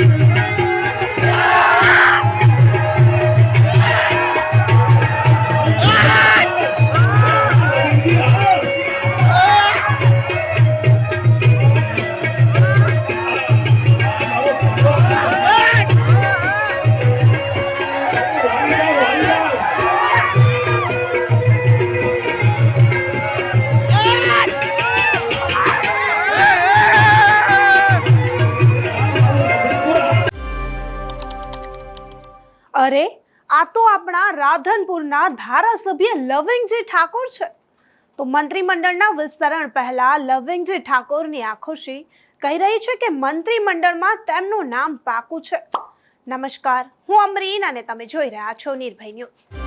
Yeah. અરે, આ તો આપણા રાધનપુરના ધારાસભ્ય લવિંગજી ઠાકોર છે. તો મંત્રીમંડળના વિસ્તરણ પહેલા લવિંગજી ઠાકોરની આ કહી રહી છે કે મંત્રીમંડળમાં તેમનું નામ પાકું છે. નમસ્કાર, હું અમરીન અને તમે જોઈ રહ્યા છો નિર્ભય ન્યૂઝ.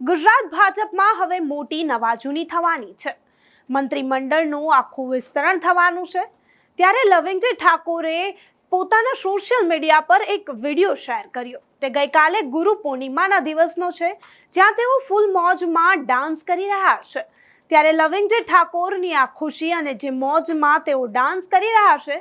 ગુજરાત ભાજપમાં હવે મોટી નવાજૂની થવાની છે. મંત્રીમંડળનું આખું વિસ્તરણ થવાનું છે. ત્યારે લવિંગજી ઠાકોરે પોતાના સોશિયલ મીડિયા પર એક વીડિયો શેર કર્યો. તે ગઈકાલે ગુરુ પૂર્ણિમાના દિવસનો છે, જ્યાં તેઓ ફૂલ મોજમાં ડાન્સ કરી રહ્યા છે. ત્યારે લવિંગજી ઠાકોરની આ ખુશી અને જે મોજમાં તેઓ ડાન્સ કરી રહ્યા છે,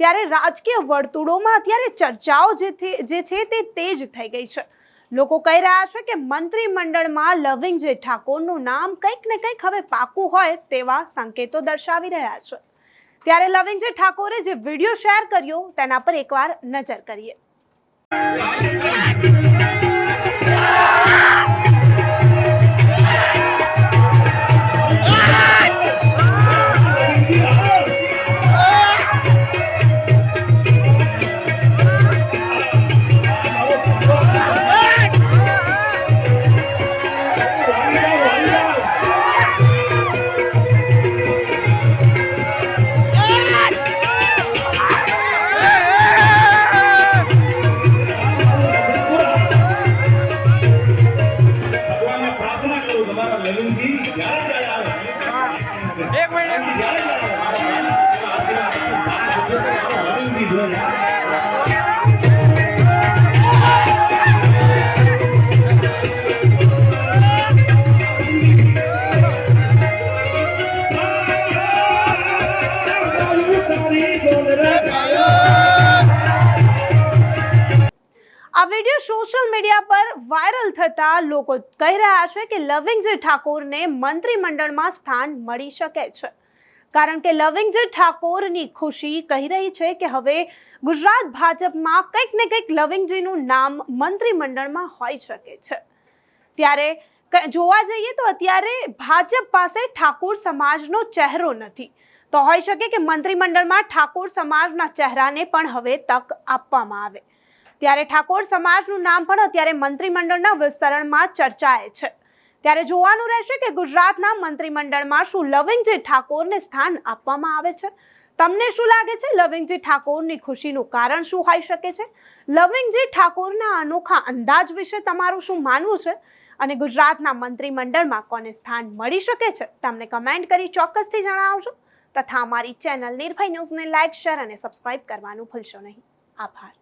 ત્યારે રાજકીય વર્તુળોમાં અત્યારે ચર્ચાઓ જે જે છે તે તેજ થઈ ગઈ છે. લોકો કહી રહ્યા છે કે મંત્રીમંડળમાં લવિંગજી ઠાકોરનું નામ કંઈક ને કંઈક હવે પાકું હોય તેવા સંકેતો દર્શાવી રહ્યા છે. ત્યારે લવિંગજી ઠાકોરે જે વીડિયો શેર કર્યો તેના પર એકવાર નજર કરીએ. એક મિનિટ. આ વીડિયો સોશિયલ મીડિયા પર વાયરલ થતા લોકો કહી રહ્યા છે કે લવિંગજી ઠાકોરને મંત્રીમંડળમાં સ્થાન મળી શકે છે. કારણ કે લવિંગજી ઠાકોરની ખુશી કહી રહી છે કે હવે ગુજરાત ભાજપમાં કંઈક ને કંઈક લવિંગજીનું નામ મંત્રીમંડળમાં હોઈ શકે છે. ત્યારે જોવા જઈએ તો અત્યારે ભાજપ પાસે ઠાકોર સમાજનો ચહેરો નથી. તો હોઈ શકે કે મંત્રીમંડળમાં ઠાકોર સમાજના ચહેરાને પણ હવે તક આપવામાં આવે. ત્યારે ઠાકોર સમાજનું નામ પણ અત્યારે મંત્રીમંડળના વિસ્તરણમાં ચર્ચાએ છે. ત્યારે જોવાનું રહેશે કે ગુજરાતના મંત્રીમંડળમાં શું લવિંગજી ઠાકોરને સ્થાન આપવામાં આવે છે? તમને શું લાગે છે લવિંગજી ઠાકોરની ખુશીનું કારણ શું હોઈ શકે છે? લવિંગજી ઠાકોરના અનોખા અંદાજ વિશે તમારું શું માનવું છે? અને ગુજરાતના મંત્રીમંડળમાં કોને સ્થાન મળી શકે છે? તમને કમેન્ટ કરી ચોક્કસથી જણાવજો. તથા અમારી ચેનલ નિર્ભય ન્યૂઝને લાઇક શેર અને સબસ્ક્રાઇબ કરવાનું ભૂલશો નહીં. આભાર.